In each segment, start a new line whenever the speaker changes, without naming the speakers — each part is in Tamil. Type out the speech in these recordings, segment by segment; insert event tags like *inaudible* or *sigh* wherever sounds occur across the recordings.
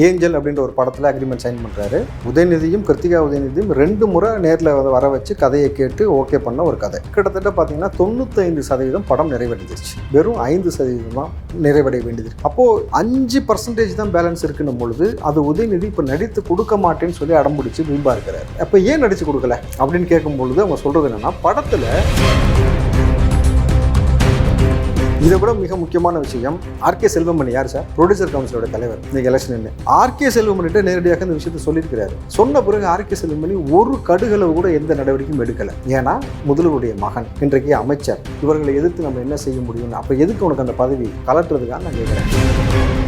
ஏஞ்சல் அப்படின்ற ஒரு படத்தில் அக்ரிமெண்ட் சைன் பண்ணுறாரு உதயநிதியும் கிருத்திகா உதயநிதியும் ரெண்டு முறை நேரில் வந்து வர வச்சு கதையை கேட்டு ஓகே பண்ண ஒரு கதை. கிட்டத்தட்ட பார்த்தீங்கன்னா தொண்ணூத்தைந்து சதவீதம் படம் நிறைவடைஞ்சிருச்சு. வெறும் ஐந்து சதவீதம் தான் நிறைவடைய வேண்டியது. அப்போது அஞ்சு பர்சன்டேஜ் தான் பேலன்ஸ் இருக்குன்னும் பொழுது அது உதயநிதி இப்போ நடித்து கொடுக்க மாட்டேன்னு சொல்லி அடம்பிடிச்சு வீம்பா இருக்கிறார். அப்போ ஏன் நடித்து கொடுக்கல? அப்படின்னு கேட்கும் பொழுது அவங்க சொல்கிறது என்னன்னா படத்தில் இதை விட மிக முக்கியமான விஷயம் ஆர்கே செல்வமணி யார் சார்? ப்ரொடியூசர் கவுன்சிலோட தலைவர். இன்னைக்கு எலெக்ஷன் ஆர்கே செல்வமணிட்ட நேரடியாக இந்த விஷயத்தை சொல்லியிருக்கிறாரு. சொன்ன பிறகு ஆர்கே செல்வமணி ஒரு கடுகளவு கூட எந்த நடவடிக்கையும் எடுக்கல. ஏன்னா முதல்வருடைய மகன் இன்றைக்கு அமைச்சர் இவர்களை எதிர்த்து நம்ம என்ன செய்ய முடியும் அப்போ எதுக்கு உனக்கு அந்த பதவி கலட்டுறதுக்காக நான் கேட்குறேன்?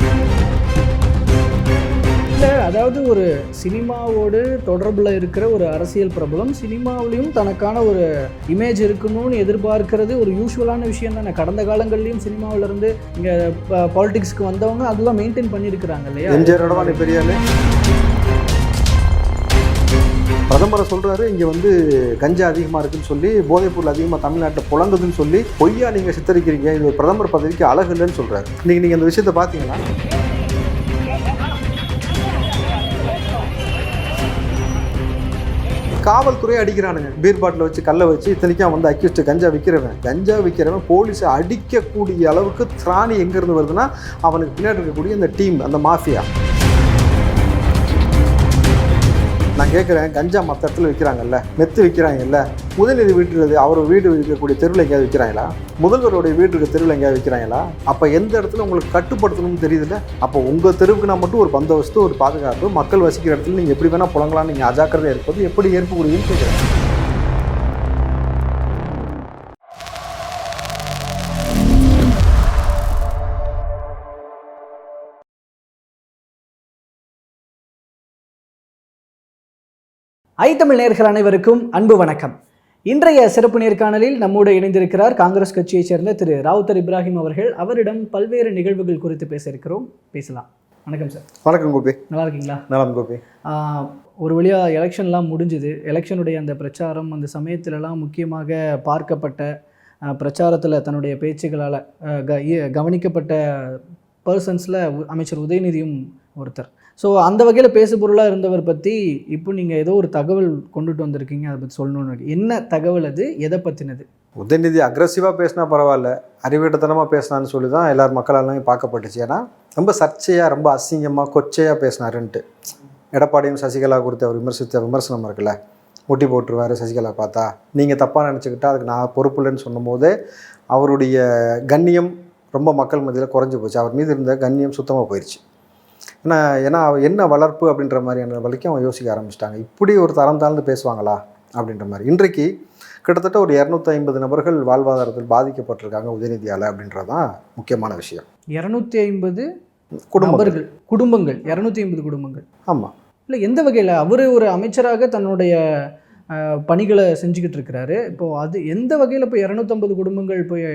கிட்டத்தட்ட அதாவது ஒரு சினிமாவோடு தொடர்பில் இருக்கிற ஒரு அரசியல் பிரபலம் சினிமாவிலையும் தனக்கான ஒரு இமேஜ் இருக்கணும்னு எதிர்பார்க்கிறது ஒரு யூஸ்வலான விஷயம் தானே. கடந்த காலங்கள்லையும் சினிமாவிலேருந்து இங்கே பாலிடிக்ஸ்க்கு வந்தவங்க அதெல்லாம் மெயின்டைன் பண்ணியிருக்கிறாங்க இல்லையா?
எம்ஜிஆரோட பெரிய பிரதமரை சொல்கிறாரு இங்கே வந்து கஞ்சா அதிகமாக இருக்குன்னு சொல்லி போதைப்பொருள் அதிகமாக தமிழ்நாட்டில் புழங்குதுன்னு சொல்லி பொய்யா நீங்கள் சித்தரிக்கிறீங்க இது ஒரு பிரதமர் பதவிக்கு அழகு இல்லைன்னு சொல்கிறாரு நீங்கள் நீங்கள் அந்த விஷயத்தை பார்த்தீங்கன்னா காவல்துறை அடிக்கிறானுங்க. பீர் பாட்டில் வச்சு கல்லை வச்சு இத்தனைக்கும் வந்து அக்யூஸ்ட் கஞ்சா விற்கிறவன் கஞ்சா விற்கிறவன் போலீஸை அடிக்கக்கூடிய அளவுக்கு திராணி எங்கேருந்து வருதுன்னா அவனுக்கு பின்னாடி இருக்கக்கூடிய இந்த டீம் அந்த மாஃபியா. நான் கேட்குறேன் கஞ்சா மற்ற இடத்துல விற்கிறாங்கல்ல மெத்து விற்கிறாங்கல்ல உதயநிதி வீட்டு அவர் வீடு விற்கக்கூடிய தெருவில் எங்கேயாவது விற்கிறாங்களா முதல்வருடைய வீட்டுக்கு தெருவில் எங்கேயாவது விற்கிறாங்களா அப்போ எந்த இடத்துல உங்களுக்கு கட்டுப்படுத்தணும்னு தெரியுதுல்ல? அப்போ உங்கள் தெருவுக்குனா மட்டும் ஒரு பந்தோபஸ்து ஒரு பாதுகாப்பு மக்கள் வசிக்கிற இடத்துல நீங்கள் எப்படி வேணால் புழங்கலாம் நீங்கள் அஜாக்கிரதை இருப்பது எப்படி ஏற்புக்குரியன்னு கேட்குறேன்
ஐ தமிழ் நேயர்கள் அனைவருக்கும் அன்பு வணக்கம். இன்றைய சிறப்பு நேர்காணலில் நம்மோடு இணைந்திருக்கிறார் காங்கிரஸ் கட்சியைச் சேர்ந்த திரு ராவுத்தர் இப்ராஹிம் அவர்கள். அவரிடம் பல்வேறு நிகழ்வுகள் குறித்து பேச இருக்கிறோம் பேசலாம். வணக்கம் சார்.
வணக்கம் கோபி.
நல்லா இருக்கீங்களா?
நலம் கோபி.
ஒரு வழியாக எலெக்ஷன்லாம் முடிஞ்சுது. எலெக்ஷனுடைய அந்த பிரச்சாரம் அந்த சமயத்திலலாம் முக்கியமாக பார்க்கப்பட்ட பிரச்சாரத்தில் தன்னுடைய பேச்சுகளால் கவனிக்கப்பட்ட பர்சன்ஸில் அமைச்சர் உதயநிதியும் ஒருத்தர். ஸோ அந்த வகையில் பேசுபொருளாக இருந்தவர் பற்றி இப்போ நீங்கள் ஏதோ ஒரு தகவல் கொண்டுட்டு வந்திருக்கீங்க அதை பற்றி சொல்லணும்னு என்ன தகவல் அது? எதை பற்றினது
உதயநிதி அக்ரஸிவாக பேசினா பரவாயில்ல அறிவிட்டத்தனமாக பேசினான்னு சொல்லி தான் எல்லார் மக்களாலையும் பார்க்கப்பட்டுச்சு. ஏன்னா ரொம்ப சர்ச்சையாக ரொம்ப அசிங்கமாக கொச்சையாக பேசினாருன்ட்டு. எடப்பாடியும் சசிகலா குறித்து அவர் விமர்சித்த விமர்சனம் இருக்குல்ல முட்டி போட்டுருவார் சசிகலா பார்த்தா. நீங்கள் தப்பாக நினச்சிக்கிட்டா அதுக்கு நான் பொறுப்பு இல்லைன்னு சொன்னபோது அவருடைய கண்ணியம் ரொம்ப மக்கள் மத்தியில் குறைஞ்சி போச்சு. அவர் மீது இருந்த கண்ணியம் சுத்தமாக போயிடுச்சு ஏன்னா ஏன்னா என்ன வளர்ப்பு அப்படின்ற மாதிரியான வரைக்கும் அவங்க யோசிக்க ஆரம்பிச்சிட்டாங்க. இப்படி ஒரு தரம் தாழ்ந்து பேசுவாங்களா? அப்படின்ற மாதிரி. இன்றைக்கு கிட்டத்தட்ட ஒரு இரநூத்தி ஐம்பது நபர்கள் வாழ்வாதாரத்தில் பாதிக்கப்பட்டிருக்காங்க உதயநிதியால் அப்படின்றது தான் முக்கியமான விஷயம்.
இரநூத்தி ஐம்பது
குடும்பங்கள்.
நபர்கள் குடும்பங்கள் இரநூத்தி ஐம்பது குடும்பங்கள்.
ஆமாம்
இல்லை எந்த வகையில்? அவர் ஒரு அமைச்சராக தன்னுடைய பணிகளை செஞ்சுக்கிட்டு இருக்கிறாரு. இப்போது அது எந்த வகையில் இப்போ இரநூத்தம்பது குடும்பங்கள் போய்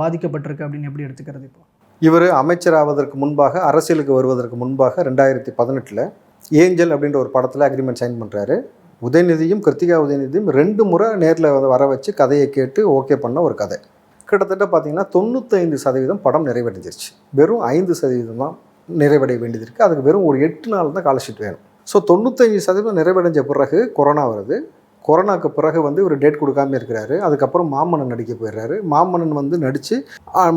பாதிக்கப்பட்டிருக்கு அப்படின்னு எப்படி எடுத்துக்கிறது இப்போ?
இவர் அமைச்சராவதற்கு முன்பாக அரசியலுக்கு வருவதற்கு முன்பாக ரெண்டாயிரத்தி பதினெட்டில் ஏஞ்சல் அப்படின்ற ஒரு படத்தில் அக்ரிமெண்ட் சைன் பண்ணுறாரு உதயநிதியும் கிருத்திகா உதயநிதியும் ரெண்டு முறை நேரில் வந்து வர வச்சு கதையை கேட்டு ஓகே பண்ண ஒரு கதை. கிட்டத்தட்ட பார்த்தீங்கன்னா தொண்ணூத்தைந்து சதவீதம் படம் நிறைவடைஞ்சிருச்சு. வெறும் ஐந்து சதவீதம் தான் நிறைவடைய வேண்டியது இருக்குது அதுக்கு வெறும் ஒரு எட்டு நாள் தான் காலஷீட் வேணும். ஸோ தொண்ணூத்தஞ்சு சதவீதம் நிறைவடைஞ்ச பிறகு கொரோனா வருது. கொரோனாக்கு பிறகு வந்து இவர் டேட் கொடுக்காம இருக்கிறாரு. அதுக்கப்புறம் மாமன்னன் நடிக்க போயிடுறாரு. மாமன்னன் வந்து நடித்து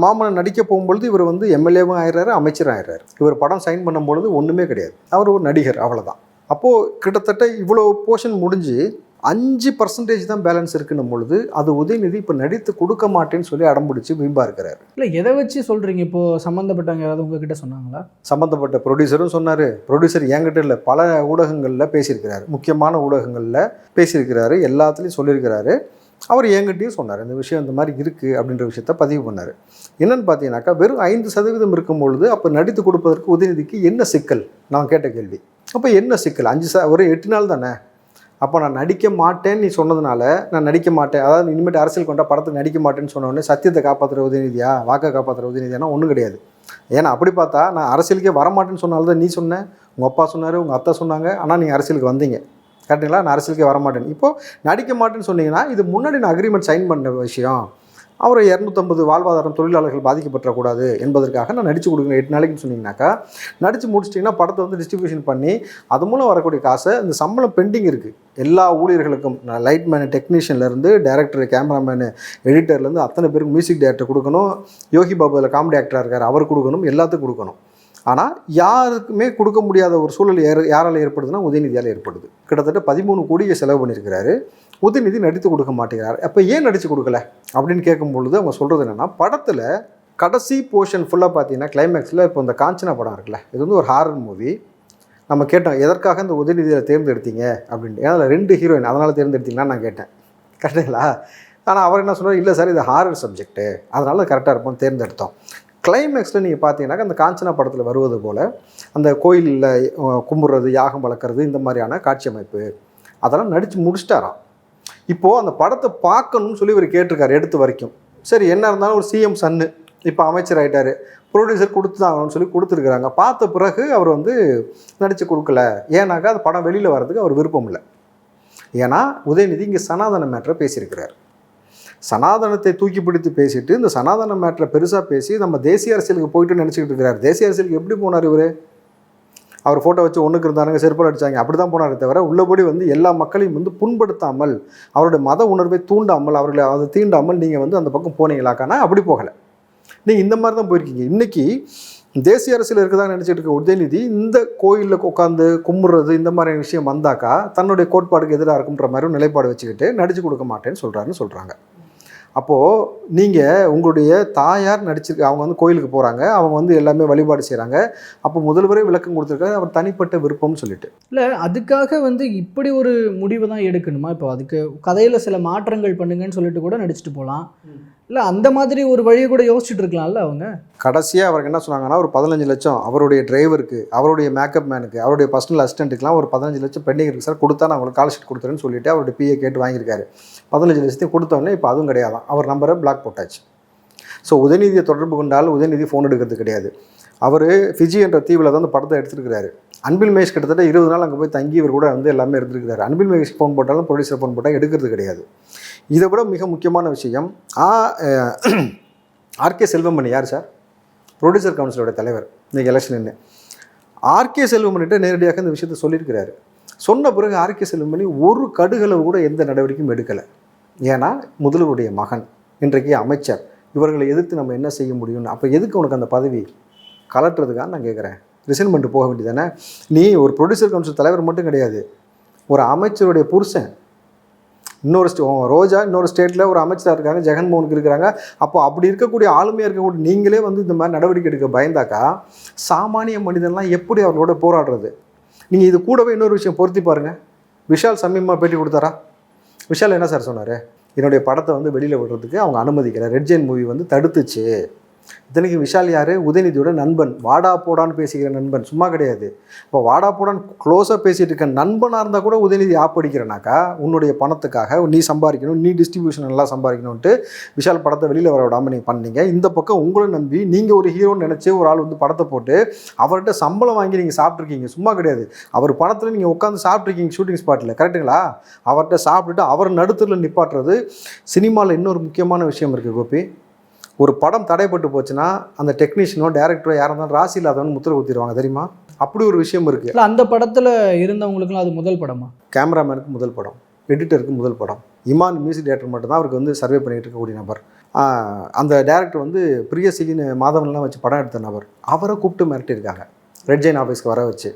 மாமன்னன் நடிக்க போகும்பொழுது இவர் வந்து எம்எல்ஏவும் ஆயிடுறாரு அமைச்சரும் ஆயிடுறாரு. இவர் படம் சைன் பண்ணும்பொழுது ஒன்றுமே கிடையாது. அவர் ஒரு நடிகர் அவ்வளோதான் அப்போது கிட்டத்தட்ட இவ்வளோ போர்ஷன் முடிஞ்சு அஞ்சு பர்சன்டேஜ் தான் பேலன்ஸ் இருக்குன்னும் பொழுது அது உதயநிதி இப்போ நடித்து கொடுக்க மாட்டேன்னு சொல்லி அடம்பிடிச்சு வீம்பா இருக்கிறாரு.
இல்லை எதை வச்சு சொல்கிறீங்க இப்போது சம்மந்தப்பட்டவங்க யாராவது உங்ககிட்ட சொன்னாங்களா?
சம்மந்தப்பட்ட ப்ரொடியூசரும் சொன்னார். ப்ரொடியூசர் என்கிட்ட இல்லை பல ஊடகங்களில் பேசியிருக்கிறாரு. முக்கியமான ஊடகங்களில் பேசியிருக்கிறாரு எல்லாத்துலேயும் சொல்லியிருக்கிறாரு. அவர் என்கிட்டயும் சொன்னார் இந்த விஷயம் இந்த மாதிரி இருக்குது அப்படின்ற விஷயத்த பதிவு பண்ணார். என்னன்னு பார்த்தீங்கன்னாக்கா வெறும் ஐந்து சதவீதம் இருக்கும் பொழுது அப்போ நடித்து கொடுப்பதற்கு உதயநிதிக்கு என்ன சிக்கல்? நான் கேட்ட கேள்வி. அப்போ என்ன சிக்கல்? அஞ்சு சா ஒரு எட்டு நாள் தானே? அப்போ நான் நடிக்க மாட்டேன்னு நீ சொன்னதுனால நான் நடிக்க மாட்டேன். அதாவது இனிமேட்டு அரசியல் கொண்டா படத்தை நடிக்க மாட்டேன்னு சொன்ன சத்தியத்தை காப்பாற்றுற உதயநிதியா? வாக்கை காப்பாற்றுற உதயநிதியானா? ஒன்றும் கிடையாது. ஏன்னா அப்படி பார்த்தா நான் அரசியலுக்கே வரமாட்டேன்னு சொன்னால்தான் தான் நீ சொன்ன உங்கள் அப்பா சொன்னார் உங்கள் அத்தா சொன்னாங்க ஆனால் நீங்கள் அரசியலுக்கு வந்தீங்க. கரெக்டுங்களா நான் அரசியலுக்கே வரமாட்டேன். இப்போது நடிக்க மாட்டேன்னு சொன்னீங்கன்னா இது முன்னாடி நான் அக்ரிமெண்ட் சைன் பண்ண விஷயம். அவரை இரநூத்தம்பது வாழ்வாதாரம் தொழிலாளர்கள் பாதிக்கப்பட்டக்கூடாது என்பதற்காக நான் நடித்து கொடுக்குறேன். எட்டு நாளைக்குன்னு சொன்னீங்கன்னாக்கா நடித்து முடிச்சிட்டிங்கன்னா படத்தை வந்து டிஸ்ட்ரிபியூஷன் பண்ணி அது மூலம் வரக்கூடிய காசை இந்த சம்பளம் பெண்டிங் இருக்குது எல்லா ஊழியர்களுக்கும் லைட்மேனு டெக்னீஷியன்லேருந்து டேரக்டர் கேமராமேனு எடிட்டர்லேருந்து அத்தனை பேருக்கு மியூசிக் டேரக்டர் கொடுக்கணும். யோகி பாபு அதில் காமெடி ஆக்டராக இருக்கார் அவர் கொடுக்கணும் எல்லாத்துக்கும் கொடுக்கணும். ஆனால் யாருக்குமே கொடுக்க முடியாத ஒரு சூழல் ஏற யாரால் ஏற்படுதுன்னா உதயநிதியால் ஏற்படுது. கிட்டத்தட்ட பதிமூணு கோடியை செலவு பண்ணியிருக்கிறாரு. உதயநிதி நடித்து கொடுக்க மாட்டேங்கிறார். அப்போ ஏன் நடித்து கொடுக்கல? அப்படின்னு கேட்கும் பொழுது அவங்க சொல்கிறது என்னென்னா படத்தில் கடைசி போர்ஷன் ஃபுல்லாக பார்த்தீங்கன்னா கிளைமேக்ஸில் இப்போ இந்த காஞ்சனா படம் இருக்குல்ல இது வந்து ஒரு ஹாரர் மூவி நம்ம கேட்டோம் எதற்காக இந்த உதயநிதியில் தேர்ந்தெடுத்தீங்க? அப்படின்ட்டு. ஏன்னா அதில் ரெண்டு ஹீரோயின் அதனால் தேர்ந்தெடுத்தீங்கன்னா நான் கேட்டேன். கரெக்டுங்களா? ஆனால் அவர் என்ன சொன்னார் இல்லை சார் இது ஹாரர் சப்ஜெக்ட்டு அதனால் கரெக்டாக இருப்போம் தேர்ந்தெடுத்தோம். கிளைமேக்ஸில் நீங்கள் பார்த்தீங்கன்னாக்கா அந்த காஞ்சனா படத்தில் வருவது போல் அந்த கோயிலில் கும்பிட்றது யாகம் வளர்க்குறது இந்த மாதிரியான காட்சி அமைப்பு அதெல்லாம் நடித்து முடிச்சிட்டாராம். இப்போது அந்த படத்தை பார்க்கணும்னு சொல்லி இவர் கேட்டிருக்காரு எடுத்து வரைக்கும். சரி என்ன இருந்தாலும் ஒரு சிஎம் சன்னு இப்போ அமைச்சர் ஆகிட்டாரு ப்ரொடியூசர் கொடுத்து தான் ஆகணும்னு சொல்லி கொடுத்துருக்குறாங்க. பார்த்த பிறகு அவர் வந்து நடித்து கொடுக்கல. ஏன்னாக்கா அந்த படம் வெளியில் வர்றதுக்கு அவர் விருப்பம் இல்லை. ஏன்னா உதயநிதி இங்கே சனாதன மேட்டரை பேசியிருக்கிறார். சனாதனத்தை தூக்கி பிடித்து பேசிட்டு இந்த சனாதன மேட்டரை பெருசாக பேசி நம்ம தேசிய அரசியலுக்கு போயிட்டு நினச்சிக்கிட்டு இருக்கிறார். தேசிய அரசியலுக்கு எப்படி போனார் இவர்? அவர் ஃபோட்டோ வச்சு ஒன்றுக்கு இருந்தாருங்க செருப்பால் அடிச்சாங்க. அப்படி தான் போனாரே தவிர உள்ளபடி வந்து எல்லா மக்களையும் வந்து புண்படுத்தாமல் அவருடைய மத உணர்வை தூண்டாமல் அவர்களை அதை தீண்டாமல் நீங்கள் வந்து அந்த பக்கம் போனீங்களாக்கானா அப்படி போகலை. நீங்கள் இந்த மாதிரி தான் போயிருக்கீங்க. இன்றைக்கி தேசிய அரசியல் இருக்குதான்னு நினச்சிட்டு இருக்க உதயநிதி இந்த கோயிலில் உட்காந்து கும்பிட்றது இந்த மாதிரியான விஷயம் வந்தாக்கா தன்னுடைய கோட்பாடுக்கு எதிராக இருக்குன்ற மாதிரி நிலைப்பாடு வச்சுக்கிட்டு நடிச்சு கொடுக்க மாட்டேன்னு சொல்கிறாருன்னு சொல்கிறாங்க அப்போது நீங்கள் உங்களுடைய தாயார் நடிச்சிருக்க அவங்க வந்து கோயிலுக்கு போகிறாங்க அவங்க வந்து எல்லாமே வழிபாடு செய்கிறாங்க அப்போ முதல்வரே விளக்கம் கொடுத்துருக்காரு அவர் தனிப்பட்ட விருப்பம்னு சொல்லிட்டு.
இல்லை அதுக்காக வந்து இப்படி ஒரு முடிவை தான் எடுக்கணுமா? இப்போ அதுக்கு கதையில் சில மாற்றங்கள் பண்ணுங்கன்னு சொல்லிட்டு கூட நடிச்சுட்டு போகலாம் இல்லை அந்த மாதிரி ஒரு வழியை கூட யோசிச்சுட்டு இருக்கலாம்ல அவங்க?
கடைசியாக அவருக்கு என்ன சொன்னாங்கன்னா ஒரு பதினஞ்சு லட்சம் அவருடைய டிரைவருக்கு அவருடைய மேக்கப் மேனுக்கு அவருடைய பர்சனல் அசிஸ்டண்ட்டுக்குலாம் ஒரு பதினஞ்சு லட்சம் பெண்டிங் இருக்குது சார் கொடுத்தா நான் உங்களுக்கு கால் ஷீட் கொடுத்துறேன்னு சொல்லிட்டு அவருடைய பிஏ கேட்டு வாங்கியிருக்காரு. பதினஞ்சு லட்சத்தையும் கொடுத்தோடனே இப்போ அதுவும் கிடையாது அவர் நம்பரை பிளாக் போட்டாச்சு. ஸோ உதயநிதியை தொடர்பு கொண்டால் உதயநிதி ஃபோன் எடுக்கிறது கிடையாது. அவர் ஃபிஜி என்ற தீவில் தான் அந்த படத்தை எடுத்துருக்கிறாரு. அன்பில் மகேஷ் கிட்டத்தட்ட இருபது நாள் அங்கே போய் தங்கி இவர் கூட வந்து எல்லாமே இருந்திருக்கிறாரு. அன்பில் மகேஷ் ஃபோன் போட்டாலும் ப்ரொடியூசர் ஃபோன் போட்டால் எடுக்கிறது கிடையாது. இதை விட மிக முக்கியமான விஷயம் ஆ *clears throat* ஆர்கே செல்வமணி யார் சார்? ப்ரொடியூசர் கவுன்சிலோட தலைவர் இன்றைக்கி எலெக்ஷன் என்ன ஆர்கே செல்வமணிகிட்ட நேரடியாக இந்த விஷயத்த சொல்லியிருக்கிறாரு. சொன்ன பிறகு ஆர்கே செல்வமணி ஒரு கடுகளவு கூட எந்த நடவடிக்கையும் எடுக்கலை. ஏன்னா முதல்வருடைய மகன் இன்றைக்கு அமைச்சர் இவர்களை எதிர்த்து நம்ம என்ன செய்ய முடியும்னு அப்போ எதுக்கு உனக்கு அந்த பதவி கலட்டுறதுக்காக நான் கேட்குறேன் ரிசைன் பண்ணிட்டு போக வேண்டியதானே நீ ஒரு ப்ரொடியூசர் கவுன்சில் தலைவர் மட்டும் கிடையாது. ஒரு அமைச்சருடைய புருஷன் இன்னொரு ஸ்டே ரோஜா இன்னொரு ஸ்டேட்டில் ஒரு அமைச்சராக இருக்காங்க ஜெகன்மோகனுக்கு இருக்கிறாங்க. அப்போ அப்படி இருக்கக்கூடிய ஆளுமையாக இருக்கக்கூடிய நீங்களே வந்து இந்த மாதிரி நடவடிக்கை எடுக்க பயந்தாக்கா சாமானிய மனிதன்லாம் எப்படி அவர்களோட போராடுறது? நீங்கள் இது கூடவே இன்னொரு விஷயம் பொருத்தி பாருங்கள் விஷால் சமீபமாக பேட்டி கொடுத்தாரா? விஷால் என்ன சார் சொன்னார்? என்னுடைய படத்தை வந்து வெளியில் விடுறதுக்கு அவங்க அனுமதிக்கிற ரெட் ஜெயின் மூவி வந்து தடுத்துச்சு. இத்தனைக்கு விஷால் யார்? உதயநிதியோட நண்பன். வாடா போடான்னு பேசிக்கிற நண்பன். சும்மா கிடையாது. இப்போ வாடா போடான்னு க்ளோஸாக பேசிகிட்டு இருக்க நண்பனாக இருந்தால் கூட உதயநிதி ஆப்படிக்கிறனாக்கா உன்னுடைய பணத்துக்காக நீ சம்பாதிக்கணும் நீ டிஸ்ட்ரிபியூஷன் நல்லா சம்பாதிக்கணும்ன்ட்டு விஷால் படத்தை வெளியில் வர விடாமல் நீங்கள் பண்ணீங்க. இந்த பக்கம் உங்களை நம்பி நீங்கள் ஒரு ஹீரோன்னு நினச்சி ஒரு ஆள் வந்து படத்தை போட்டு அவர்கிட்ட சம்பளம் வாங்கி நீங்கள் சாப்பிட்ருக்கீங்க சும்மா கிடையாது. அவர் படத்தில் நீங்கள் உட்காந்து சாப்பிட்ருக்கீங்க ஷூட்டிங் ஸ்பாட்டில் கரெக்டுங்களா அவர்கிட்ட சாப்பிட்டுட்டு அவர் நடுத்தரில் நிப்பாட்டுறது சினிமாவில் இன்னொரு முக்கியமான விஷயம் இருக்குது கோபி. ஒரு படம் தடைப்பட்டு போச்சுன்னா அந்த டெக்னீஷியனோ டேரக்டரோ யாராக இருந்தாலும் ராசி இல்லாதவனு முத்திரை குத்திடுவாங்க தெரியுமா? அப்படி ஒரு விஷயம் இருக்குது
இல்லை அந்த படத்தில் இருந்தவங்களுக்குலாம் அது முதல் படமா?
கேமராமேனுக்கு முதல் படம் எடிட்டருக்கு முதல் படம். இமான் மியூசிக் டேரக்டர் மட்டும்தான் அவருக்கு வந்து சர்வே பண்ணிட்டு இருக்கக்கூடிய நபர். அந்த டேரக்டர் வந்து பிரியசிகின்னு மாதவன்லாம் வச்சு படம் எடுத்த நபர். அவரை கூப்பிட்டு மிரட்டியிருக்காங்க. ரெட் ஜெயின் ஆஃபீஸ்க்கு வர வச்சு.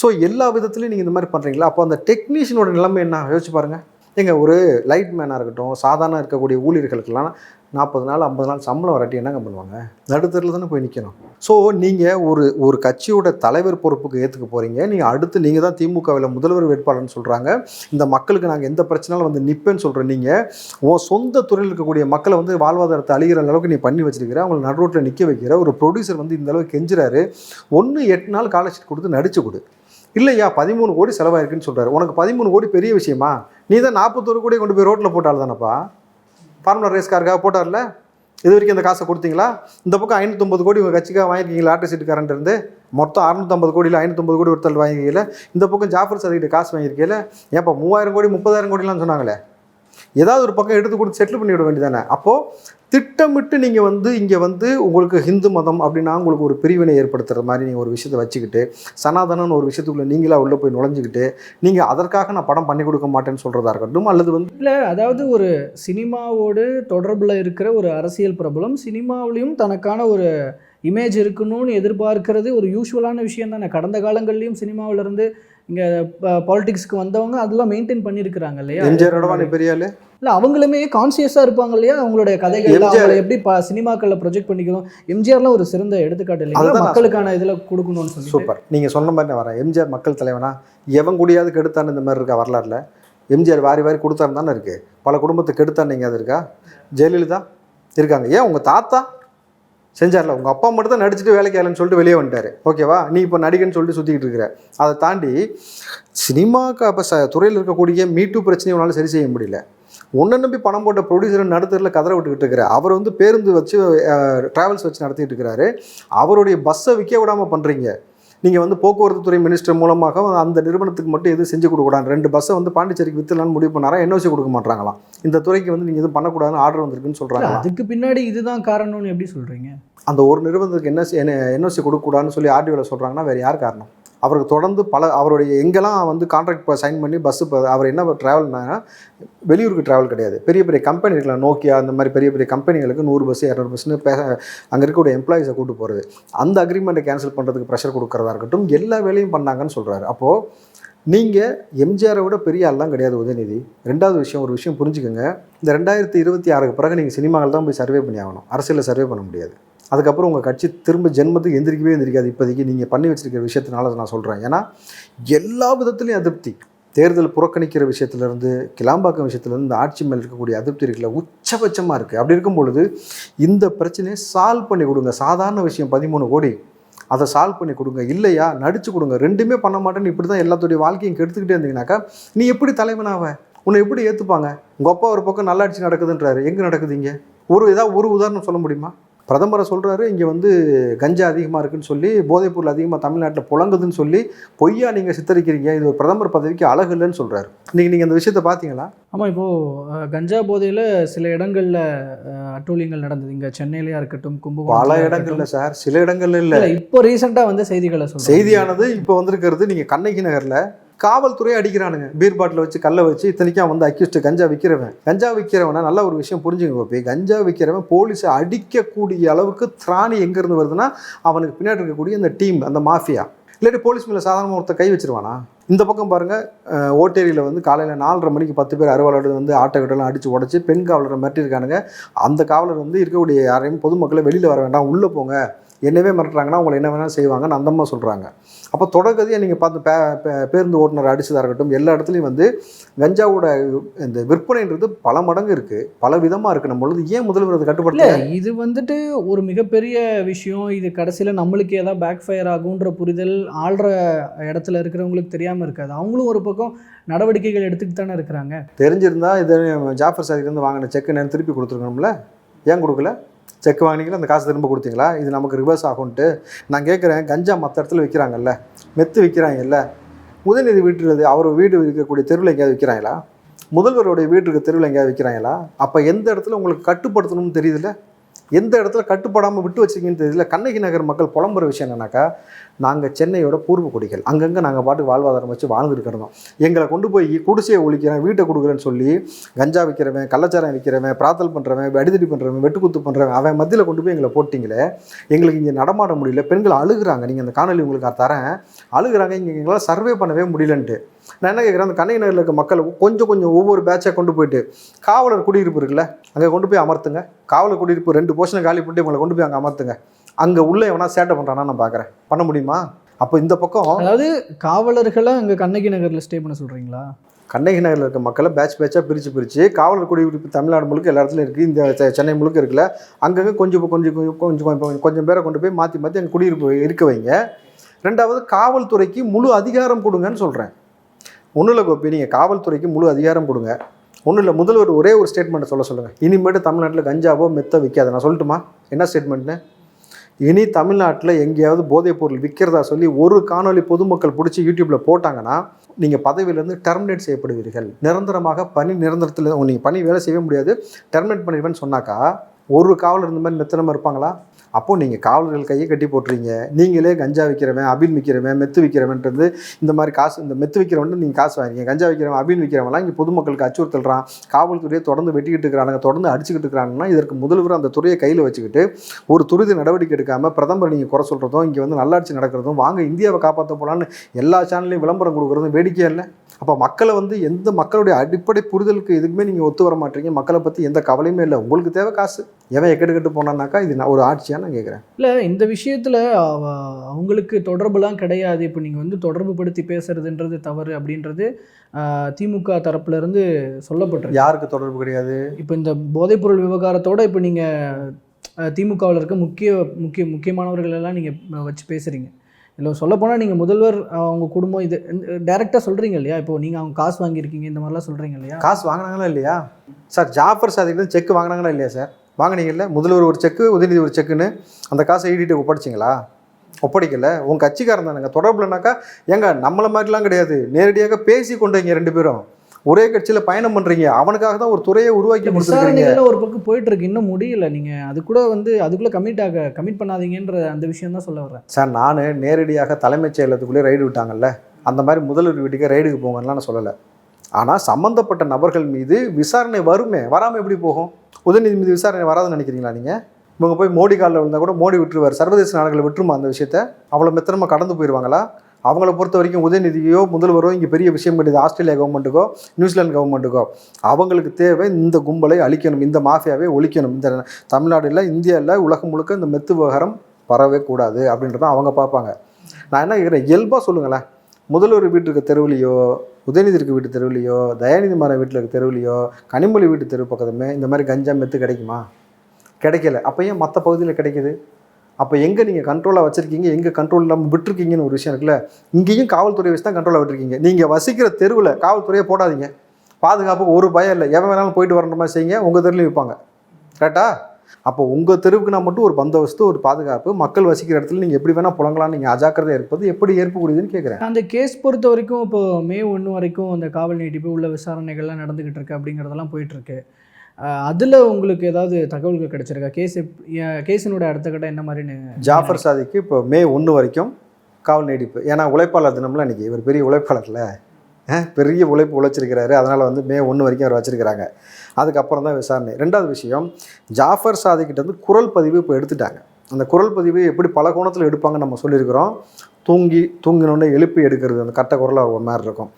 ஸோ எல்லா விதத்துலையும் நீங்கள் இந்த மாதிரி பண்ணுறீங்களா அப்போ அந்த டெக்னீஷியனோட நிலைமை என்ன? யோசிச்சு பாருங்கள் எங்க ஒரு லைட் மேனாக இருக்கட்டும் சாதாரண இருக்கக்கூடிய ஊழியர்களுக்கெல்லாம் நாற்பது நாள் ஐம்பது நாள் சம்பளம் வரட்டி என்னங்க பண்ணுவாங்க? நடுத்தரில் தானே போய் நிற்கணும் ஸோ நீங்கள் ஒரு ஒரு கட்சியோட தலைவர் பொறுப்புக்கு ஏற்றுக்க போகிறீங்க நீங்கள் அடுத்து நீங்கள் தான் திமுகவில் முதல்வர் வேட்பாளர்னு சொல்கிறாங்க இந்த மக்களுக்கு நாங்கள் எந்த பிரச்சனையும் வந்து நிற்பேன்னு சொல்கிறோம் நீங்கள் உன் சொந்த துறையில் இருக்கக்கூடிய மக்களை வந்து வாழ்வாதாரத்தை அழிகிற அளவுக்கு நீ பண்ணி வச்சிருக்கிற அவங்களை நடுரோட்டில் நிற்க வைக்கிற ஒரு ப்ரொடியூசர் வந்து இந்த அளவுக்கு கெஞ்சுறாரு. ஒன்று எட்டு நாள் காலர்ஷிப் கொடுத்து நடிச்சு கொடு. இல்லையா பதிமூணு கோடி செலவாயிருக்குன்னு சொல்கிறாரு உனக்கு பதிமூணு கோடி பெரிய விஷயமா? நீ தான் நாற்பத்தோரு கோடி கொண்டு போய் ரோட்டில் போட்டால் தானப்பா? ஃபார்முலா ரேஸ் காருக்காக போட்டார்ல? இது வரைக்கும் இந்த காசை கொடுத்தீங்களா? இந்த பக்கம் ஐநூற்றம்பது கோடி உங்கள் கட்சிக்காக வாங்கியிருக்கீங்களா? லாட்டரி சீட்டுக்காரன்ட்டு இருந்து. மொத்தம் அறுநூத்தம்பது கோடியில் ஐநூற்றம்பது கோடி ஒருத்தல் வாங்கிக்கல இந்த பக்கம் ஜாஃபர் சதிக்கிட்ட காசு வாங்கியிருக்கல ஏன்ப்பா மூவாயிரம் கோடி முப்பதாயிரம் கோடிலாம் சொன்னாங்களே? ஏதாவது ஒரு பக்கம் எடுத்து கொடுத்து செட்டில் பண்ணிவிட வேண்டியதானே அப்போது திட்டமிட்டு நீங்கள் வந்து இங்கே வந்து உங்களுக்கு ஹிந்து மதம் அப்படின்னா உங்களுக்கு ஒரு பிரிவினை ஏற்படுத்துகிற மாதிரி நீங்கள் ஒரு விஷயத்தை வச்சுக்கிட்டு சனாதனம்னு ஒரு விஷயத்துக்குள்ளே நீங்களா உள்ளே போய் நுழைஞ்சிக்கிட்டு நீங்கள் அதற்காக நான் படம் பண்ணி கொடுக்க மாட்டேன்னு சொல்கிறதா இருக்கட்டும் அல்லது வந்து
இல்லை அதாவது ஒரு சினிமாவோடு தொடர்பில் இருக்கிற ஒரு அரசியல் பிரபலம் சினிமாவிலையும் தனக்கான ஒரு இமேஜ் இருக்கணும்னு எதிர்பார்க்கிறது ஒரு யூஸ்வலான விஷயம் தானே. கடந்த காலங்கள்லையும் சினிமாவிலேருந்து இங்கே பாலிடிக்ஸ்க்கு வந்தவங்க அதெல்லாம் மெயின்டைன் பண்ணியிருக்கிறாங்க இல்லையா?
எம்ஜிஆரோட நீ பெரிய ஆளு
இல்லை அவங்களுமே கான்சியஸாக இருப்பாங்க இல்லையா? அவங்களுடைய கதைகள் அவங்களை எப்படி சினிமாக்களில் ப்ரொஜெக்ட் பண்ணிக்கணும் எம்ஜிஆர்லாம் ஒரு சிறந்த எடுத்துக்காட்டு இல்லையா மக்களுக்கான இதில் கொடுக்கணும்னு சொல்லி
சூப்பர். நீங்கள் சொன்ன மாதிரி நான் வரேன். எம்ஜிஆர் மக்கள் தலைவனா? எவன் குடியாவது கெடுத்தான்னு இந்த மாதிரி இருக்கா வரலாறுல? எம்ஜிஆர் வாரி வாரி கொடுத்தாருன்னு தானே இருக்குது பல குடும்பத்தை கெடுத்தான்னு நீங்கள் அது இருக்கா? ஜெயலலிதா? இருக்காங்க. ஏன் உங்கள் தாத்தா? செஞ்சார்ல. உங்கள் அப்பா மட்டும் தான் நடிச்சுட்டு வேலைக்கு ஆகலன்னு சொல்லிட்டு வெளியே வந்துட்டாரு. ஓகேவா? நீ இப்போ நடிகன்னு சொல்லிட்டு சுற்றிக்கிட்டு இருக்கிற. அதை தாண்டி சினிமாக்கு அப்போ ச துறையில் இருக்கக்கூடிய மீட்டு பிரச்சனையை உன்னால் சரி செய்ய முடியல. உன்னை நம்பி பணம் போட்ட ப்ரொடியூசர் நடுத்தரில் கதற விட்டுக்கிட்டு இருக்கிற அவர் வந்து பேருந்து வச்சு ட்ராவல்ஸ் வச்சு நடத்திட்டு இருக்கிறாரு. அவருடைய பஸ்ஸை விற்க விடாமல் பண்ணுறீங்க நீங்கள் வந்து போக்குவரத்து துறை மினிஸ்டர் மூலமாக அந்த நிறுவனத்துக்கு மட்டும் எதுவும் செஞ்சு கொடுக்கூடாது ரெண்டு பஸ்ஸை வந்து பாண்டிச்சேரிக்கு வித்துலான்னு முடிவு பண்ணாரா? என்ஓசி கொடுக்க மாட்டாங்களாம்? இந்த துறைக்கு வந்து நீங்கள் எதுவும் பண்ணக்கூடாதுன்னு ஆர்டர் வந்திருக்குன்னு சொல்கிறாங்க
அதுக்கு பின்னாடி இதுதான் காரணம்னு எப்படி சொல்றீங்க?
அந்த ஒரு நிறுவனத்துக்கு என்ன என்ஓசி கொடுக்கக்கூடாதுன்னு சொல்லி ஆர்டிஓவில் சொல்கிறாங்கன்னா வேறு யார் காரணம்? அவருக்கு தொடர்ந்து பல அவருடைய எங்கெல்லாம் வந்து கான்ட்ராக்ட் சைன் பண்ணி பஸ்ஸு அவர் என்ன ட்ராவல்னா வெளியூருக்கு ட்ராவல் கிடையாது. பெரிய பெரிய கம்பெனி இருக்கலாம். நோக்கியா அந்த மாதிரி பெரிய பெரிய கம்பெனிகளுக்கு நூறு பஸ் இரநூறு பஸ்ஸுன்னு பே அங்கே இருக்கக்கூடிய எம்ப்ளாயிஸை கூட்டு போகிறது அந்த அக்ரிமெண்ட்டை கேன்சல் பண்ணுறதுக்கு ப்ரெஷர் கொடுக்குறதா இருக்கட்டும் எல்லா வேலையும் பண்ணாங்கன்னு சொல்கிறாரு அப்போது நீங்கள் எம்ஜிஆரை விட பெரிய ஆள்லாம் கிடையாது உதயநிதி. ரெண்டாவது விஷயம் ஒரு விஷயம் புரிஞ்சுக்கோங்க. இந்த ரெண்டாயிரத்தி இருபத்தி ஆறுக்கு பிறகு நீங்கள் சினிமாவில் தான் போய் சர்வே பண்ணி ஆகணும் அரசியலில் சர்வே பண்ண முடியாது. அதுக்கப்புறம் உங்கள் கட்சி திரும்ப ஜென்மத்துக்கு எந்திரிக்கவே எந்திரிக்காது. இப்போதைக்கு நீங்கள் பண்ணி வச்சுருக்கிற விஷயத்தினால அதை நான் சொல்கிறேன் ஏன்னா எல்லா விதத்துலையும் அதிருப்தி. தேர்தல் புறக்கணிக்கிற விஷயத்துலேருந்து கிளாம்பாக்கம் விஷயத்துலேருந்து இந்த ஆட்சி மேல் இருக்கக்கூடிய அதிருப்தி இருக்குல்ல உச்சபட்சமாக இருக்குது அப்படி இருக்கும் பொழுது இந்த பிரச்சனையை சால்வ் பண்ணி கொடுங்க. சாதாரண விஷயம் பதிமூணு கோடி. அதை சால்வ் பண்ணி கொடுங்க. இல்லையா? நடிச்சு கொடுங்க. ரெண்டுமே பண்ண மாட்டேன்னு இப்படி தான் எல்லாத்துடைய வாழ்க்கையும் கெடுத்துக்கிட்டே இருந்தீங்கனாக்கா நீ எப்படி தலைவனாவ உன்னை எப்படி ஏற்றுப்பாங்க உங்கள் அப்பா ஒரு பக்கம் நல்லாட்சி நடக்குதுன்றாரு. எங்கே நடக்குதுங்க ஒரு ஏதாவது ஒரு உதாரணம் சொல்ல முடியுமா? பிரதமரை சொல்கிறாரு இங்கே வந்து கஞ்சா அதிகமாக இருக்குன்னு சொல்லி போதைப்பொருள் அதிகமாக தமிழ்நாட்டில் புழங்குதுன்னு சொல்லி பொய்யா நீங்கள் சித்தரிக்கிறீங்க இது ஒரு பிரதமர் பதவிக்கு அழகு இல்லைன்னு சொல்கிறாரு நீங்கள் நீங்கள் அந்த விஷயத்தை பார்த்தீங்களா
ஆமாம் இப்போது கஞ்சா போதையில் சில இடங்களில் அட்டூழியங்கள் நடந்தது. இங்கே சென்னையிலையா இருக்கட்டும்
பல
கும்பகோணம்
இடங்கள்ல சார் சில இடங்கள்ல இல்லை.
இப்போ ரீசெண்டாக வந்து செய்திகளை சொல்றேன்.
செய்தியானது இப்போ வந்திருக்கிறது நீங்கள் கண்ணகி நகரில். காவல்துறை அடிக்கிறானுங்க. பீர் பாட்டில் வச்சு கல்லை வச்சு இத்தனைக்கும் வந்து அக்யூஸ்ட் கஞ்சா விற்கிறவன் கஞ்சா விற்கிறவனா நல்ல ஒரு விஷயம் புரிஞ்சுங்க கோபி. கஞ்சா விற்கிறவன் போலீஸை அடிக்கக்கூடிய அளவுக்கு திராணி எங்கேருந்து வருதுன்னா அவனுக்கு பின்னாடி இருக்கக்கூடிய அந்த டீம் அந்த மாஃபியா இல்லாட்டி போலீஸ் மேலே சாதாரண ஒருத்தர் கை வச்சிருவானா? இந்த பக்கம் பாருங்கள் ஓட்டேரியில் வந்து காலையில் நாலரை மணிக்கு பத்து பேர் அறுவாளோடு வந்து ஆட்டோ கிட்டலாம் அடித்து உடச்சி பெண் காவலரை மிரட்டியிருக்கானுங்க. அந்த காவலர் வந்து இருக்கக்கூடிய யாரையும் பொதுமக்களை வெளியில் வர வேண்டாம் உள்ளே போங்க. என்னவே மிரட்டுறாங்கன்னா அவங்களை என்ன வேணாலும் செய்வாங்கன்னு அந்தம்மா சொல்கிறாங்க அப்போ தொடர்கதையாக நீங்கள் பார்த்து பே பேருந்து ஓட்டுநர் அடிச்சதாக இருக்கட்டும் எல்லா இடத்துலையும் வந்து கஞ்சாவோட இந்த விற்பனைன்றது பல மடங்கு இருக்குது பல விதமாக இருக்குது நம்ம பொழுது ஏன் முதல்வர் அதை கட்டுப்படுத்த
இது வந்துட்டு ஒரு மிகப்பெரிய விஷயம். இது கடைசியில் நம்மளுக்கு ஏதாவது பேக் ஃபயர் ஆகுன்ற புரிதல் ஆள்ற இடத்துல இருக்கிறவங்களுக்கு தெரியாமல் இருக்காது. அவங்களும் ஒரு பக்கம் நடவடிக்கைகள் எடுத்துக்கிட்டு தானே இருக்கிறாங்க.
தெரிஞ்சிருந்தா இது ஜாஃபர் சாதிக்கிலேருந்து வாங்கின செக்கு நேரம் திருப்பி கொடுத்துருக்கணும்ல? ஏன் கொடுக்கல? செக் வாங்கினீங்களா? அந்த காசு திரும்ப கொடுத்தீங்களா? இது நமக்கு ரிவர்ஸ் ஆகும்ன்ட்டு நான் கேட்குறேன் கஞ்சா மற்ற இடத்துல விற்கிறாங்கல்ல மெத்து விற்கிறாங்கல்ல உதயநிதி வீட்டு அவர் வீடு இருக்கக்கூடிய தெருவில் எங்கேயாவது விற்கிறாங்களா முதல்வருடைய வீட்டுக்கு தெருவில் எங்கேயாவது விற்கிறாங்களா அப்போ எந்த இடத்துல உங்களுக்கு கட்டுப்படுத்தணும்னு தெரியுதுல்ல? எந்த இடத்துல கட்டுப்படாமல் விட்டு வச்சிருக்கீங்கன்னு தெரியல. கண்ணகி நகர் மக்கள் புலம்புற விஷயம் என்னன்னாக்கா நாங்கள் சென்னையோட பூர்வ குடிகள் அங்கங்கே நாங்கள் பாட்டுக்கு வாழ்வாதாரம் வச்சு வாழ்ந்துருக்கிறோம் எங்களை கொண்டு போய் குடிசையை ஒழிக்கிறேன் வீட்டை கொடுக்குறேன்னு சொல்லி கஞ்சா விற்கிறவன் கள்ளச்சாரம் விற்கிறவன் பிராத்தல் பண்ணுறவன் அடிதடி பண்ணுறவன் வெட்டுக்குத்து பண்ணுறவன் அவன் மத்தியில் கொண்டு போய் எங்களை போட்டிங்களே எங்களுக்கு இங்கே நடமாட முடியல பெண்கள் அழுகுறாங்க. நீங்கள் அந்த காணொலி உங்களுக்கு தரேன். அழுகுறாங்க இங்கே எங்களால் சர்வே பண்ணவே முடியலன்ட்டு. நான் என்ன கேட்குறேன் அந்த கண்ணகி நகரில் இருக்க மக்கள் கொஞ்சம் கொஞ்சம் ஒவ்வொரு பேட்சாக கொண்டு போயிட்டு காவலர் குடியிருப்பு இருக்குல்ல அங்கே கொண்டு போய் அமர்த்துங்க. காவலர் குடியிருப்பு ரெண்டு போர்ஷனை காலி பண்ணிட்டு உங்களை கொண்டு போய் அங்கே அமர்த்துங்க. அங்கே உள்ள எவனா சேட்டை பண்ணுறானா நான் பார்க்குறேன் பண்ண முடியுமா? அப்போ இந்த பக்கம்
அதாவது காவலர்களை அங்கே கண்ணகி நகரில் ஸ்டே பண்ண சொல்கிறீங்களா
கண்ணகி நகரில் இருக்க மக்களை பேட்ச் பேட்சாக பிரித்து பிரித்து காவலர் குடியிருப்பு தமிழ்நாடு முழுக்க எல்லா இடத்துலையும் இருக்குது இந்த சென்னை முழுக்க இருக்குல்ல அங்கங்கே கொஞ்சம் கொஞ்சம் கொஞ்சம் கொஞ்சம் கொஞ்சம் கொஞ்சம் பேரை கொண்டு போய் மாற்றி மாற்றி அங்கே குடியிருப்பு இருக்க வைங்க. ரெண்டாவது காவல்துறைக்கு முழு அதிகாரம் கொடுங்கன்னு சொல்கிறேன் ஒன்றும் இல்லை கோபி நீங்கள் காவல்துறைக்கு முழு அதிகாரம் கொடுங்க. ஒன்றும் இல்லை முதல்வர் ஒரே ஒரு ஸ்டேட்மெண்ட்டை சொல்ல சொல்லுங்கள் இனிமேட்டு தமிழ்நாட்டில் கஞ்சாவோ மெத்த விற்காது நான் சொல்லட்டுமா? என்ன ஸ்டேட்மெண்ட்னு இனி தமிழ்நாட்டில் எங்கேயாவது போதைப் பொருள் விற்கிறதா சொல்லி ஒரு காணொளி பொதுமக்கள் பிடிச்சி யூடியூப்பில் போட்டாங்கன்னா நீங்கள் பதவியிலேருந்து டெர்மினேட் செய்யப்படுவீர்கள். நிரந்தரமாக பணி நிரந்தரத்தில் நீங்கள் பணி வேலை செய்ய முடியாது. டெர்மினேட் பண்ணிடுவேன்னு சொன்னாக்கா ஒரு காவலர் இருந்த மாதிரி மெத்தனமாக இருப்பாங்களா? அப்போது நீங்கள் காவலர்கள் கையை கட்டி போட்டுறீங்க. நீங்களே கஞ்சா விற்கிறவன் அபின் விற்கிறவன் மெத்து விற்கிறவன்றது இந்த மாதிரி காசு இந்த மெத்து விற்கிறவன் நீங்கள் காசு வாங்கிங்க கஞ்சா விற்கிறவன் அபின் விற்கிறவன்லாம் இங்கே பொதுமக்களுக்கு அச்சுறுத்தல்றான். காவல்துறையை தொடர்ந்து வெட்டிக்கிட்டு இருக்கிறாங்க தொடர்ந்து அடிச்சுக்கிட்டு இருக்கிறாங்கன்னா இதற்கு முதல்வர் அந்த துறையை கையில் வச்சுக்கிட்டு ஒரு துரித நடவடிக்கை எடுக்காமல் பிரதமர் நீங்கள் குறை சொல்கிறதும் இங்கே வந்து நல்லாட்சி நடக்கிறதும் வாங்க இந்தியாவை காப்பாற்ற போலான்னு எல்லா சேனல்லையும் விளம்பரம் கொடுக்குறதும் வேடிக்கையே இல்லை? அப்போ மக்களை வந்து எந்த மக்களுடைய அடிப்படை புரிதலுக்கு எதுக்குமே நீங்கள் ஒத்து வர மாட்டீங்க. மக்களை பற்றி எந்த கவலையுமே இல்லை. உங்களுக்கு தேவை காசு. எவன் எக்கெட்டு கெட்டு போனான்னாக்கா இது நான் ஒரு ஆட்சியாக நான் கேட்குறேன்
இல்லை இந்த விஷயத்தில் அவங்களுக்கு தொடர்புலாம் கிடையாது. இப்போ நீங்கள் வந்து தொடர்பு படுத்தி பேசுறதுன்றது தவறு அப்படின்றது திமுக தரப்புல இருந்து சொல்லப்பட்டிருக்கு.
யாருக்கு தொடர்பு கிடையாது?
இப்போ இந்த போதைப்பொருள் விவகாரத்தோட இப்போ நீங்கள் திமுகவில் இருக்க முக்கிய முக்கிய முக்கியமானவர்கள் எல்லாம் நீங்கள் வச்சு பேசுகிறீங்க இல்லை சொல்லப்போனால் நீங்கள் முதல்வர் அவங்க குடும்பம் இது டேரெக்டாக சொல்கிறீங்க இல்லையா? இப்போ நீங்கள் அவங்க காசு வாங்கியிருக்கீங்க இந்த மாதிரிலாம் சொல்கிறீங்க இல்லையா?
காசு வாங்கினாங்களா இல்லையா? சார் ஜாஃபர் சாதிக்கிட்ட செக் வாங்கினாங்களா இல்லையா சார் வாங்கினீங்கல்ல முதல்வர் ஒரு செக்கு உதயநிதி ஒரு செக்குன்னு அந்த காசை ஈடிட்டு ஒப்படைச்சிங்களா? ஒப்படைக்கல. உங்கள் கட்சிக்காரன் தானுங்க. தொடர்புலனாக்கா ஏங்க நம்மளை மாதிரிலாம் கிடையாது. நேரடியாக பேசி கொண்டீங்க ரெண்டு பேரும். ஒரே கட்சியில் பயணம் பண்ணுறீங்க அவனுக்காக தான் ஒரு துறையை உருவாக்கி கொடுத்துருக்கீங்க.
விசாரணைகள் ஒரு பக்கம் போயிட்டு இருக்கு. இன்னும் முடியல. நீங்கள் அது கூட வந்து அதுக்குள்ளே கமிட் ஆக கமிட் பண்ணாதீங்கன்ற அந்த விஷயம் தான் சொல்ல வர்றேன்.
சார் நான் நேரடியாக தலைமைச் செயலகத்துக்குள்ளே ரைடு விட்டாங்கல்ல. அந்த மாதிரி முதல்வர் வீட்டுக்கு ரைடுக்கு போங்கலாம் நான் சொல்லலை. ஆனால் சம்மந்தப்பட்ட நபர்கள் மீது விசாரணை வருமே. வராமல் எப்படி போகும்? உதயநிதி மீது விசாரணை வராதுன்னு நினைக்கிறீங்களா நீங்கள் இவங்க போய் மோடி காலில் விழுந்தா கூட மோடி விட்டுருவார். சர்வதேச நாடுகளை விட்டுருமா அந்த விஷயத்த? அவ்வளோ மெத்தனமாக கடந்து போயிடுவாங்களா அவங்கள பொறுத்த வரைக்கும் உதயநிதியோ முதல்வரோ இங்கே பெரிய விஷயம் கிடையாது. ஆஸ்திரேலியா கவர்மெண்ட்டுக்கோ நியூசிலாந்து கவர்மெண்ட்டுக்கோ அவங்களுக்கு தேவை இந்த கும்பலை அழிக்கணும் இந்த மாஃபியாவை ஒழிக்கணும். இந்த தமிழ்நாடுல இந்தியாவில் உலகம் முழுக்க இந்த மெத்து விவகாரம் பரவே கூடாது அப்படின்றத அவங்க பார்ப்பாங்க. நான் என்ன கேட்குறேன் இயல்பாக சொல்லுங்களேன். முதல்வர் வீட்டுக்கு தெருவிலையோ உதயநிதி இருக்க வீட்டு தெருவுலையோ தயாநிதி மாறன் வீட்டில் இருக்க தெருவுலையோ கனிமொழி வீட்டு தெரு பக்கத்துமே இந்த மாதிரி கஞ்சா மெத்து கிடைக்குமா? கிடைக்கல. அப்போ ஏன் மற்ற பகுதியில் கிடைக்குது? அப்போ எங்கே நீங்கள் கண்ட்ரோலாக வச்சுருக்கீங்க? எங்கே கண்ட்ரோல் இல்லாமல் விட்டுருக்கீங்கன்னு ஒரு விஷயம் இருக்குல்ல? இங்கேயும் காவல்துறை வச்சு தான் கண்ட்ரோலாக விட்டுருக்கீங்க. நீங்கள் வசிக்கிற தெருவில் காவல்துறையை போடாதீங்க. பாதுகாப்புக்கு ஒரு பயம் இல்லை. எவன் வேணாலும் போயிட்டு வரன்ற மாதிரி செய்யுங்க. உங்கள் தெருலையும் விற்பாங்க கரெக்டா அப்போ உங்கள் தெருவுக்குனா மட்டும் ஒரு பந்தோபஸ்து ஒரு பாதுகாப்பு. மக்கள் வசிக்கிற இடத்துல நீங்கள் எப்படி வேணால் புலங்கலாம் நீங்கள் அஜாக்கிரதையாக இருப்பது எப்படி ஏற்பக்கூடியதுன்னு கேட்குறேன்
அந்த கேஸ் பொறுத்த வரைக்கும் இப்போ மே ஒன்று வரைக்கும் அந்த காவல் நீட்டிப்பு உள்ள விசாரணைகள்லாம் நடந்துகிட்டு இருக்கு அப்படிங்கிறதெல்லாம் போயிட்டுருக்கு அதில் உங்களுக்கு ஏதாவது தகவல்கள் கிடைச்சிருக்கா? கேஸ் கேஸினோட அடுத்த கட்டம் என்ன மாதிரின்னு
ஜாஃபர் சாதிக்கு இப்போ மே ஒன்று வரைக்கும் காவல் நீடிப்பு ஏன்னா உழைப்பாளர் தினம்ல இன்றைக்கி இவர் பெரிய உழைப்பாளர்ல. பெரிய உழைப்பு உழைச்சிருக்கிறாரு. அதனால் வந்து மே ஒன்று வரைக்கும் அவர் வச்சிருக்கிறாங்க. அதுக்கப்புறம் தான் விசாரணை. ரெண்டாவது விஷயம் ஜாஃபர் சாதிக்கிட்ட வந்து குரல் பதிவு இப்போ எடுத்துட்டாங்க. அந்த குரல் பதிவு எப்படி பல கோணத்தில் எடுப்பாங்கன்னு நம்ம சொல்லியிருக்கிறோம். தூங்கி தூங்கினோடனே எழுப்பி எடுக்கிறது அந்த கட்ட குரலாக ஒரு மாதிரி இருக்கும்.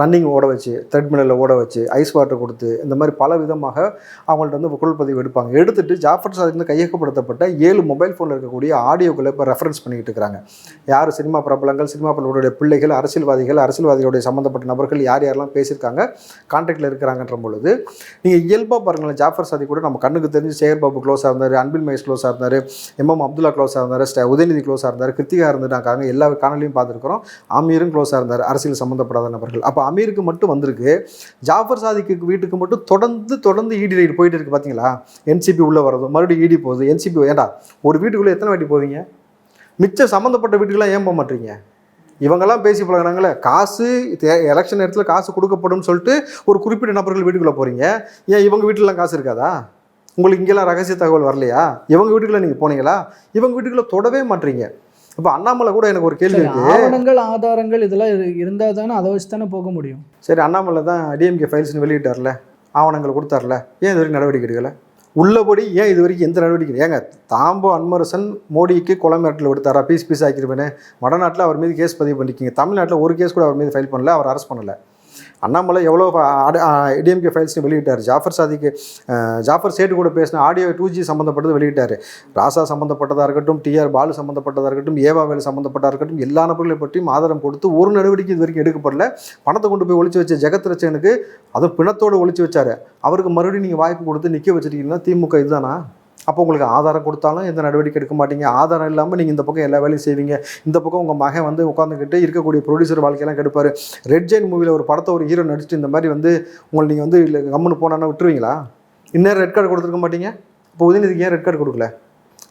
ரன்னிங் ஓட வச்சு த்ரெட்மில்லில் ஓட வச்சு ஐஸ் வாட்டர் கொடுத்து இந்த மாதிரி பல விதமாக அவங்கள்ட்ட வந்து குரல் பதிவு எடுப்பாங்க. எடுத்துட்டு ஜாஃபர் சாதிக்கு கையகப்படுத்தப்பட்ட ஏழு மொபைல் ஃபோனில் இருக்கக்கூடிய ஆடியோக்களை இப்போ ரெஃபரன்ஸ் பண்ணிக்கிட்டு இருக்கிறாங்க யார் சினிமா பிரபலங்கள் சினிமா பிரபலங்களுடைய பிள்ளைகள் அரசியல்வாதிகள் அரசியல்வாதிகளுடைய சம்மந்தப்பட்ட நபர்கள் யார் யாரெல்லாம் பேசியிருக்காங்க கான்டாக்டில் இருக்கிறாங்கன்ற பொழுது நீங்கள் இயல்பாக பாருங்களேன் ஜாஃபர் சாதி கூட நம்ம கண்ணுக்கு தெரிஞ்சு சேகர் பாபு க்ளோஸாக இருந்தார் அன்பில் மகேஷ் க்ளோஸாக இருந்தார் எம்எம் அப்துல்லா க்ளோஸாக இருந்தார் உதயநிதி க்ளோஸாக இருந்தார் கிருத்திகா இருந்துட்டாங்க எல்லா காணொலியும் பார்த்துருக்குறோம். அமீரும் க்ளோஸாக இருந்தார். அரசியல் சம்மந்தப்படாத நபர்கள். அப்போ அமீருக்கு மட்டும் வந்திருக்கு. ஜாஃபர் சாதிக்கு வீட்டுக்கு மட்டும் தொடர்ந்து தொடர்ந்து இடி ரைடு போயிட்டு இருக்கு பார்த்தீங்களா என்சிபி உள்ளே வரதும் மறுபடியும் இடி போகுது. என்சிபி ஏண்டா? ஒரு வீட்டுக்குள்ளே எத்தனை வாட்டி போவீங்க? மிச்சம் சம்மந்தப்பட்ட வீட்டுக்கெல்லாம் ஏன் போக மாட்டீங்க? இவங்கெல்லாம் பேசி பழகிறாங்களே காசு எலெக்ஷன் நேரத்தில் காசு கொடுக்கப்படும் சொல்லிட்டு ஒரு குறிப்பிட்ட நபர்கள் வீட்டுக்குள்ளே போகிறீங்க ஏன் இவங்க வீட்டிலலாம் காசு இருக்காதா? உங்களுக்கு இங்கெல்லாம் ரகசிய தகவல் வரலையா? இவங்க வீட்டுக்குள்ளே நீங்கள் போனீங்களா? இவங்க வீட்டுக்குள்ளே தொடவே மாட்டீங்க. இப்போ அண்ணாமலை கூட எனக்கு ஒரு கேள்வி இருக்கு.
ஆவணங்கள் ஆதாரங்கள் இதெல்லாம் இருந்தால் தானே அதை வச்சு தானே போக முடியும்?
சரி அண்ணாமலை தான் டிஎம்கே ஃபைல்ஸ்னு வெளியிட்டார்ல. ஆவணங்கள் கொடுத்தார்ல. ஏன் இது வரைக்கும் நடவடிக்கை எடுக்கல? உள்ளபடி ஏன் இது வரைக்கும் எந்த நடவடிக்கை ஏங்க தாம்போ அன்மரசன் மோடிக்கு கொலை மிரட்டல் விடுத்தாரா பீஸ் பீஸ் ஆக்கிருப்பேனே வடநாட்டில் அவர் மீது கேஸ் பதிவு பண்ணிக்கிங்க தமிழ்நாட்டில் ஒரு கேஸ் கூட அவர் மீது ஃபைல் பண்ணல. அவர் அரெஸ்ட் பண்ணல. அண்ணாமலை எவ்வளோ டிஎம்கே ஃபைல்ஸ்னு வெளியிட்டார். ஜாஃபர் சாதிக்கு ஜாஃபர் சேட்டு கூட பேசின ஆடியோ டூ ஜி சம்மந்தப்பட்டது வெளியிட்டார். ராசா சம்மந்தப்பட்டதாக இருக்கட்டும் டிஆர் பாலு சம்மந்தப்பட்டதாக இருக்கட்டும் ஏவா வேலு சம்மந்தப்பட்டதாக இருக்கட்டும் எல்லா நபர்களை பற்றியும் ஆதாரம் கொடுத்து ஒரு நடவடிக்கை இது வரைக்கும் எடுக்கப்படல. பணத்தை கொண்டு போய் ஒழிச்சு வச்ச ஜெகத் ரச்சனுக்கு அதை பிணத்தோடு ஒழிச்சு வச்சார். அவருக்கு மறுபடியும் நீங்கள் வாய்ப்பு கொடுத்து நிற்க வச்சுருக்கீங்கன்னா திமுக இதுதானா? அப்போ உங்களுக்கு ஆதாரம் கொடுத்தாலும் எந்த நடவடிக்கை எடுக்க மாட்டீங்க? ஆதாரம் இல்லாமல் நீங்கள் இந்த பக்கம் எல்லா வேலையும் செய்வீங்க. இந்த பக்கம் உங்கள் மகன் வந்து உட்காந்துக்கிட்டு இருக்கக்கூடிய ப்ரொடியூசர் வாழ்க்கையெல்லாம் கெடுப்பார். ரெட் ஜெயின் மூவியில் ஒரு படத்தை ஒரு ஹீரோ நடிச்சுட்டு இந்த மாதிரி வந்து உங்களை நீங்கள் வந்து இல்லை கம்முன்னு போனான்னா விட்டுருவீங்களா? இன்னும் ரெட் கார்டு கொடுத்துருக்க மாட்டீங்க? இப்போ உதயநிதிக்கு ஏன் ரெட் கார்டு கொடுக்கல?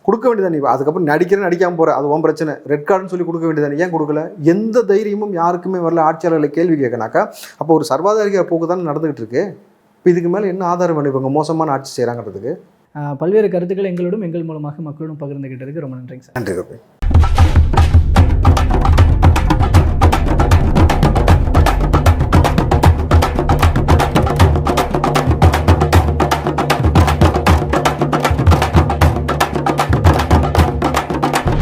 கொடுக்க வேண்டியதான் நீ அதுக்கப்புறம் நடிக்கிறேன் நடிக்காமல் போகிற அது உன் பிரச்சனை. ரெட் கார்டுன்னு சொல்லி கொடுக்க வேண்டியதானே ஏன் கொடுக்கல? எந்த தைரியமும் யாருக்குமே வரல. ஆட்சியாளர்களை கேள்வி கேட்கனாக்கா அப்போ ஒரு சர்வாதாரிக போக்கு தானே நடந்துகிட்டு இருக்கு. இப்போ இதுக்கு மேலே என்ன ஆதாரம் வேணும்? இவங்க மோசமான ஆட்சி செய்கிறாங்கிறதுக்கு
பல்வேறு கருத்துக்களை எங்களோடும் எங்கள் மூலமாக மக்களோடும் பகிர்ந்துகிட்டதுக்கு ரொம்ப நன்றிங்க சார்.
நன்றி